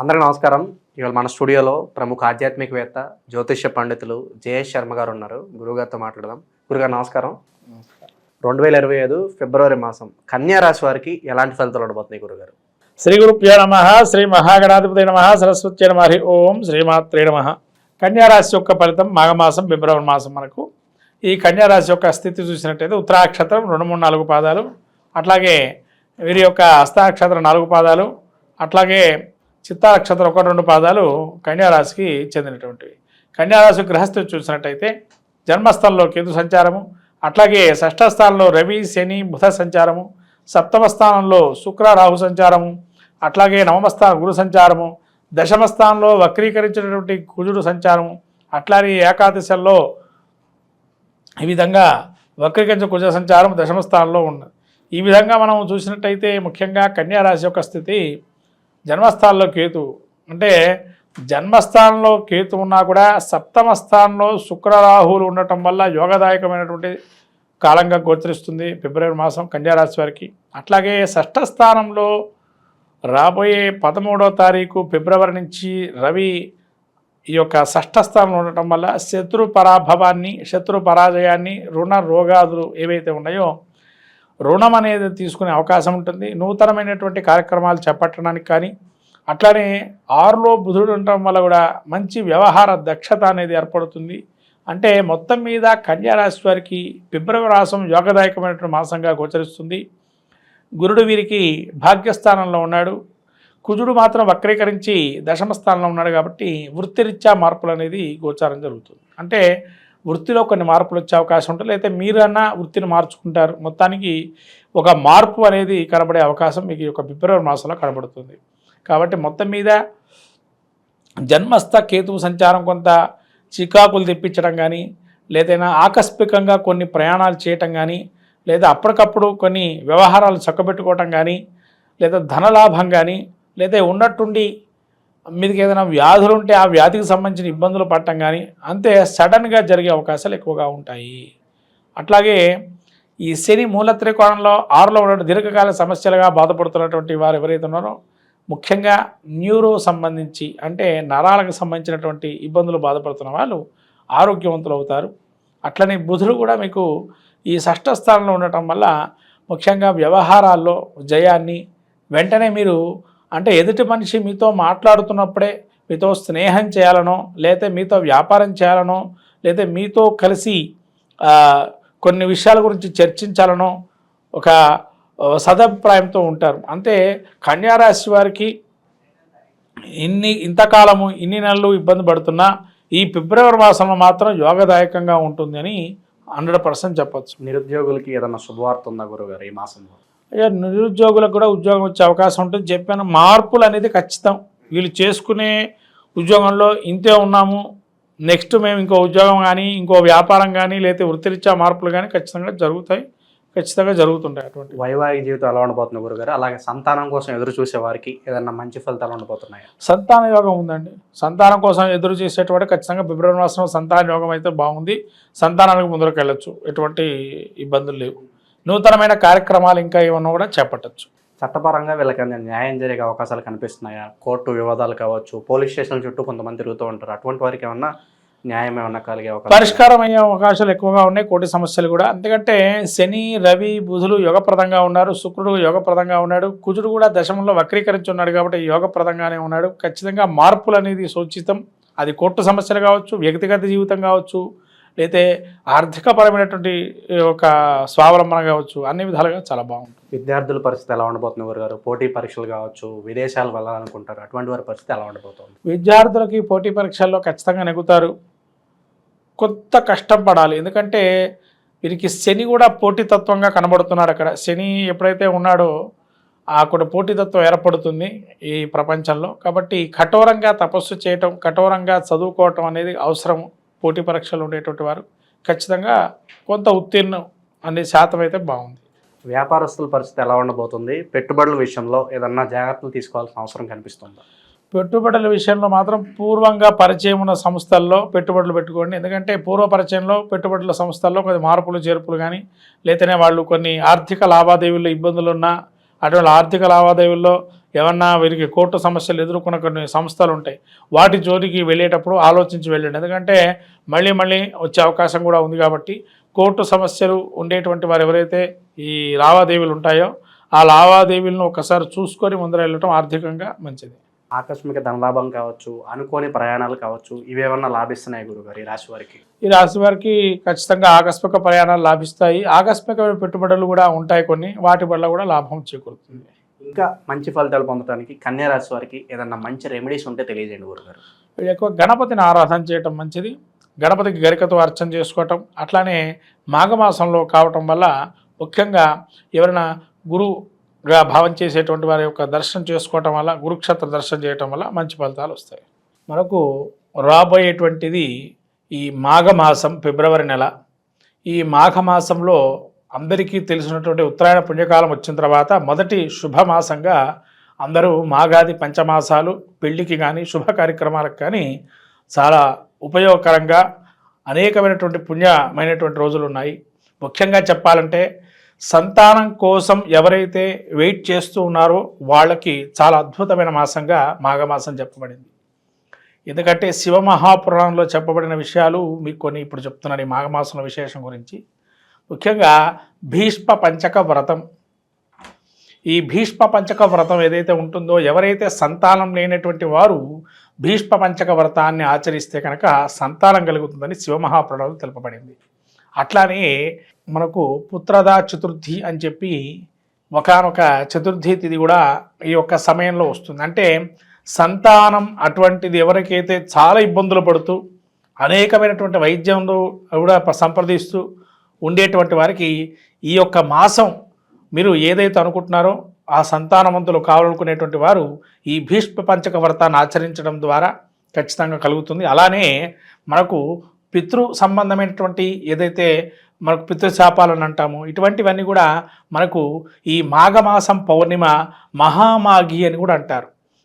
అందరికీ నమస్కారం. ఇవాళ మన స్టూడియోలో ప్రముఖ ఆధ్యాత్మికవేత్త జ్యోతిష్య పండితులు జయేష్ శర్మ గారు ఉన్నారు. గురుగారితో మాట్లాడదాం. గురుగారు నమస్కారం. రెండు వేల ఇరవై ఐదు ఫిబ్రవరి మాసం కన్యా రాశి వారికి ఎలాంటి ఫలితాలు ఉండబోతున్నాయి గురుగారు శ్రీ గురుభ్యో నమ శ్రీ మహాగణాధిపతి నమ సరస్వతి నమ హరి ఓం శ్రీమాత్రే నమ. కన్యారాశి యొక్క ఫలితం మాఘమాసం ఫిబ్రవరి మాసం మనకు. ఈ కన్యారాశి యొక్క స్థితి చూసినట్టయితే ఉత్తరాక్షత్రం రెండు మూడు నాలుగు పాదాలు. అట్లాగే వీరి యొక్క హస్తాక్షత్రం నాలుగు పాదాలు. అట్లాగే చిత్తాక్షత్రం ఒక రెండు పాదాలు కన్యారాశికి చెందినటువంటివి. కన్యారాశి గ్రహస్థితి చూసినట్టయితే జన్మస్థలంలో కేతు సంచారము అట్లాగే షష్ఠ స్థానంలో రవి శని బుధ సంచారము సప్తమ స్థానంలో శుక్ర రాహు సంచారము అట్లాగే నవమ స్థానం గురు సంచారము దశమ స్థానంలో వక్రీకరించినటువంటి కుజుడు సంచారము అట్లాగే ఏకాదశల్లో ఈ విధంగా వక్రీకరించిన కుజ సంచారం దశమ స్థానంలో ఉన్నది. ఈ విధంగా మనం చూసినట్టయితే ముఖ్యంగా కన్యారాశి యొక్క స్థితి జన్మస్థానంలో కేతు. అంటే జన్మస్థానంలో కేతు ఉన్నా కూడా సప్తమ స్థానంలో శుక్రరాహువులు ఉండటం వల్ల యోగదాయకమైనటువంటి కాలంగా గోచరిస్తుంది ఫిబ్రవరి మాసం కన్యారాశి వారికి. అట్లాగే షష్ఠ స్థానంలో రాబోయే పదమూడో తారీఖు ఫిబ్రవరి నుంచి రవి ఈ యొక్క షష్ఠ స్థానంలో ఉండటం వల్ల శత్రు పరాభవాన్ని శత్రు పరాజయాన్ని రుణ రోగాదులు ఏవైతే ఉన్నాయో రుణం అనేది తీసుకునే అవకాశం ఉంటుంది. నూతనమైనటువంటి కార్యక్రమాలు చేపట్టడానికి కానీ అట్లానే ఆరులో బుధుడు ఉండటం వల్ల కూడా మంచి వ్యవహార దక్షత అనేది ఏర్పడుతుంది. అంటే మొత్తం మీద కన్యారాశి వారికి ఫిబ్రవరి మాసం యోగదాయకమైనటువంటి మాసంగా గోచరిస్తుంది. గురుడు వీరికి భాగ్యస్థానంలో ఉన్నాడు. కుజుడు మాత్రం వక్రీకరించి దశమ స్థానంలో ఉన్నాడు కాబట్టి వృత్తిరీత్యా మార్పులు అనేది గోచారం జరుగుతుంది. అంటే వృత్తిలో కొన్ని మార్పులు వచ్చే అవకాశం ఉంటుంది. లేకపోతే మీరన్నా వృత్తిని మార్చుకుంటారు. మొత్తానికి ఒక మార్పు అనేది కనబడే అవకాశం మీకు ఈ యొక్క ఫిబ్రవరి మాసంలో కనబడుతుంది. కాబట్టి మొత్తం మీద జన్మస్థ కేతువు సంచారం కొంత చికాకులు తెప్పించడం కానీ లేదైనా ఆకస్మికంగా కొన్ని ప్రయాణాలు చేయటం కానీ లేదా అప్పటికప్పుడు కొన్ని వ్యవహారాలు చక్కబెట్టుకోవటం కానీ లేదా ధనలాభం కానీ లేదా ఉన్నట్టుండి మీదకి ఏదైనా వ్యాధులు ఉంటే ఆ వ్యాధికి సంబంధించిన ఇబ్బందులు పడటం కానీ అంతే సడన్గా జరిగే అవకాశాలు ఎక్కువగా ఉంటాయి. అట్లాగే ఈ శని మూలత్రికోణంలో ఆరులో ఉన్న దీర్ఘకాల సమస్యలుగా బాధపడుతున్నటువంటి వారు ఎవరైతే ఉన్నారో ముఖ్యంగా న్యూరో సంబంధించి అంటే నరాలకు సంబంధించినటువంటి ఇబ్బందులు బాధపడుతున్న వాళ్ళు ఆరోగ్యవంతులు అవుతారు. అట్లనే బుధుడు కూడా మీకు ఈ షష్ఠ స్థానంలో ఉండటం వల్ల ముఖ్యంగా వ్యవహారాల్లో జయాన్ని వెంటనే మీరు అంటే ఎదుటి మనిషి మీతో మాట్లాడుతున్నప్పుడే మీతో స్నేహం చేయాలనో లేతే మీతో వ్యాపారం చేయాలనో లేదా మీతో కలిసి కొన్ని విషయాల గురించి చర్చించాలనో ఒక సదభిప్రాయంతో ఉంటారు. అంటే కన్యారాశి వారికి ఇన్ని ఇంతకాలము ఇన్ని నెలలు ఇబ్బంది పడుతున్నా ఈ ఫిబ్రవరి మాసంలో మాత్రం యోగదాయకంగా ఉంటుంది అని హండ్రెడ్ పర్సెంట్ చెప్పచ్చు. నిరుద్యోగులకి ఏదైనా శుభవార్త ఉందా గురుగారు ఈ మాసంలో? నిరుద్యోగులకు కూడా ఉద్యోగం వచ్చే అవకాశం ఉంటుంది. చెప్పాను మార్పులు అనేది ఖచ్చితం. వీళ్ళు చేసుకునే ఉద్యోగంలో ఇంతే ఉన్నాము. నెక్స్ట్ మేము ఇంకో ఉద్యోగం కానీ ఇంకో వ్యాపారం కానీ లేకపోతే వృత్తిరీత్యా మార్పులు కానీ ఖచ్చితంగా జరుగుతాయి. ఖచ్చితంగా జరుగుతుంటాయి అటువంటి వైవాహిక జీవితం ఎలా ఉండబోతుంది గురుగారు. అలాగే సంతానం కోసం ఎదురు చూసే వారికి ఏదైనా మంచి ఫలితాలు ఉండబోతున్నాయా? సంతాన యోగం ఉందండి. సంతానం కోసం ఎదురు చేసేటువంటి ఖచ్చితంగా ఫిబ్రవరి మాసంలో సంతాన యోగం అయితే బాగుంది. సంతానానికి ముందరకు వెళ్ళొచ్చు ఎటువంటి ఇబ్బందులు లేవు. నూతనమైన కార్యక్రమాలు ఇంకా ఏమన్నా కూడా చేపట్టచ్చు. చట్టపరంగా వీళ్ళకి న్యాయం జరిగే అవకాశాలు కనిపిస్తున్నాయా? కోర్టు వివాదాలు కావచ్చు పోలీస్ స్టేషన్ల చుట్టూ కొంతమంది తిరుగుతూ ఉంటారు. అటువంటి వారికి ఏమన్నా న్యాయం ఏమన్నా కలిగే అవకాశం? పరిష్కారం అయ్యే అవకాశాలు ఎక్కువగా ఉన్నాయి. కోటి సమస్యలు కూడా. ఎందుకంటే శని రవి బుధులు యోగప్రదంగా ఉన్నారు. శుక్రుడు యోగప్రదంగా ఉన్నాడు. కుజుడు కూడా దశమంలో వక్రీకరించి ఉన్నాడు కాబట్టి యోగప్రదంగానే ఉన్నాడు. ఖచ్చితంగా మార్పులు అనేది సూచితం. అది కోర్టు సమస్యలు కావచ్చు వ్యక్తిగత జీవితం కావచ్చు లేతే ఆర్థికపరమైనటువంటి ఒక స్వావలంబన కావచ్చు అన్ని విధాలుగా చాలా బాగుంటుంది. విద్యార్థుల పరిస్థితి ఎలా ఉండబోతుంది గురుగారు పోటీ పరీక్షలు కావచ్చు విదేశాలు వెళ్ళాలనుకుంటారు అటువంటి వారి పరిస్థితి ఎలా ఉండబోతుంది? విద్యార్థులకి పోటీ పరీక్షల్లో ఖచ్చితంగా నెగ్గుతారు. కొంత కష్టం పడాలి. ఎందుకంటే వీరికి శని కూడా పోటీతత్వంగా కనబడుతున్నాడు అక్కడ. శని ఎప్పుడైతే ఉన్నాడో అక్కడ పోటీతత్వం ఏర్పడుతుంది ఈ ప్రపంచంలో. కాబట్టి కఠోరంగా తపస్సు చేయటం కఠోరంగా చదువుకోవటం అనేది అవసరం. పోటీ పరీక్షలు ఉండేటువంటి వారు ఖచ్చితంగా కొంత ఉత్తీర్ణం అనే శాతం అయితే బాగుంది. వ్యాపారస్తుల పరిస్థితి ఎలా ఉండబోతుంది? పెట్టుబడుల విషయంలో ఏదన్నా జాగ్రత్తలు తీసుకోవాల్సిన అవసరం కనిపిస్తుందా? పెట్టుబడుల విషయంలో మాత్రం పూర్వంగా పరిచయం ఉన్న సంస్థల్లో పెట్టుబడులు పెట్టుకోండి. ఎందుకంటే పూర్వ పరిచయంలో పెట్టుబడుల సంస్థల్లో కొన్ని మార్పులు చేర్పులు కానీ లేకపోతే వాళ్ళు కొన్ని ఆర్థిక లావాదేవీల్లో ఇబ్బందులు ఉన్నా అటువంటి ఆర్థిక లావాదేవీల్లో ఏమన్నా వీరికి కోర్టు సమస్యలు ఎదుర్కొన్న కొన్ని సంస్థలు ఉంటాయి. వాటి జోలికి వెళ్ళేటప్పుడు ఆలోచించి వెళ్ళండి. ఎందుకంటే మళ్ళీ మళ్ళీ వచ్చే అవకాశం కూడా ఉంది కాబట్టి కోర్టు సమస్యలు ఉండేటువంటి వారు ఎవరైతే ఈ లావాదేవీలు ఉంటాయో ఆ లావాదేవీలను ఒకసారి చూసుకొని ముందర వెళ్ళటం ఆర్థికంగా మంచిది. ఆకస్మిక ధనలాభం కావచ్చు అనుకోని ప్రయాణాలు కావచ్చు ఇవేమన్నా లాభిస్తున్నాయి గురుగారు ఈ రాశి వారికి? ఈ రాశి వారికి ఖచ్చితంగా ఆకస్మిక ప్రయాణాలు లాభిస్తాయి. ఆకస్మికమైన పెట్టుబడులు కూడా ఉంటాయి కొన్ని. వాటి వల్ల కూడా లాభం చేకూరుతుంది. ఇంకా మంచి ఫలితాలు పొందడానికి కన్యారాశి వారికి ఏదన్నా మంచి రెమెడీస్ ఉంటే తెలియజేయండి గురుగారు. ఎక్కువ గణపతిని ఆరాధన చేయటం మంచిది. గణపతికి గరికతో అర్చన చేసుకోవటం అట్లానే మాఘమాసంలో కావటం వల్ల ముఖ్యంగా ఎవరైనా గురువుగా భావం చేసేటువంటి వారి యొక్క దర్శనం చేసుకోవటం వల్ల గురుక్షేత్ర దర్శనం చేయటం వల్ల మంచి ఫలితాలు వస్తాయి. మనకు రాబోయేటువంటిది ఈ మాఘమాసం ఫిబ్రవరి నెల. ఈ మాఘమాసంలో అందరికీ తెలిసినటువంటి ఉత్తరాయణ పుణ్యకాలం వచ్చిన తర్వాత మొదటి శుభమాసంగా అందరూ మాగాది పంచమాసాలు పెళ్ళికి కానీ శుభ కార్యక్రమాలకు కానీ చాలా ఉపయోగకరంగా అనేకమైనటువంటి పుణ్యమైనటువంటి రోజులు ఉన్నాయి. ముఖ్యంగా చెప్పాలంటే సంతానం కోసం ఎవరైతే వెయిట్ చేస్తూ ఉన్నారో వాళ్ళకి చాలా అద్భుతమైన మాసంగా మాఘమాసం చెప్పబడింది. ఎందుకంటే శివ మహాపురాణంలో చెప్పబడిన విషయాలు మీకు కొన్ని ఇప్పుడు చెప్తున్నాను ఈ మాఘమాసంలో విశేషం గురించి. ముఖ్యంగా భీష్మ పంచక వ్రతం ఈ భీష్మ పంచక వ్రతం ఏదైతే ఉంటుందో ఎవరైతే సంతానం లేనటువంటి వారు భీష్మ పంచక వ్రతాన్ని ఆచరిస్తే కనుక సంతానం కలుగుతుందని శివమహాప్రణాలు తెలుపబడింది. అట్లానే మనకు పుత్రదా చతుర్థి అని చెప్పి ఒకనొక చతుర్థి తిథి కూడా ఈ యొక్క సమయంలో వస్తుంది. అంటే సంతానం అటువంటిది ఎవరికైతే చాలా ఇబ్బందులు పడుతూ అనేకమైనటువంటి వైద్యంలో కూడా సంప్రదిస్తూ ఉండేటువంటి వారికి ఈ యొక్క మాసం మీరు ఏదైతే అనుకుంటున్నారో ఆ సంతానవంతులు కావాలనుకునేటువంటి వారు ఈ భీష్మ పంచక వ్రతాన్ని ఆచరించడం ద్వారా ఖచ్చితంగా కలుగుతుంది. అలానే మనకు పితృ సంబంధమైనటువంటి ఏదైతే మనకు పితృశాపాలను అంటాము ఇటువంటివన్నీ కూడా మనకు ఈ మాఘమాసం పౌర్ణిమ మహామాఘి అని కూడా అంటారు.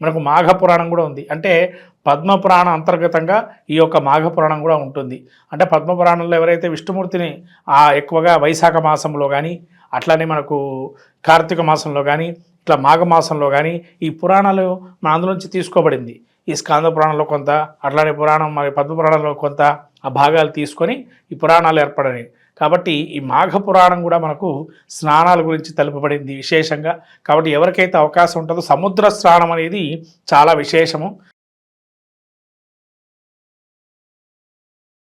మనకు మాఘ పురాణం కూడా ఉంది. అంటే పద్మ పురాణం అంతర్గతంగా ఈ యొక్క మాఘ పురాణం కూడా ఉంటుంది. అంటే పద్మ పురాణంలో ఎవరైతే విష్ణుమూర్తిని ఆ ఎక్కువగా వైశాఖ మాసంలో కానీ అట్లానే మనకు కార్తీక మాసంలో కానీ ఇట్లా మాఘమాసంలో కానీ ఈ పురాణాలు మన అందులోంచి తీసుకోబడింది. ఈ స్కాంద పురాణంలో కొంత అట్లానే పురాణం మరి పద్మ పురాణంలో కొంత ఆ భాగాలు తీసుకొని ఈ పురాణాలు ఏర్పడినాయి. కాబట్టి ఈ మాఘ పురాణం కూడా మనకు స్నానాల గురించి తెలుపబడింది విశేషంగా. కాబట్టి ఎవరికైతే అవకాశం ఉంటుందో సముద్ర స్నానం అనేది చాలా విశేషము.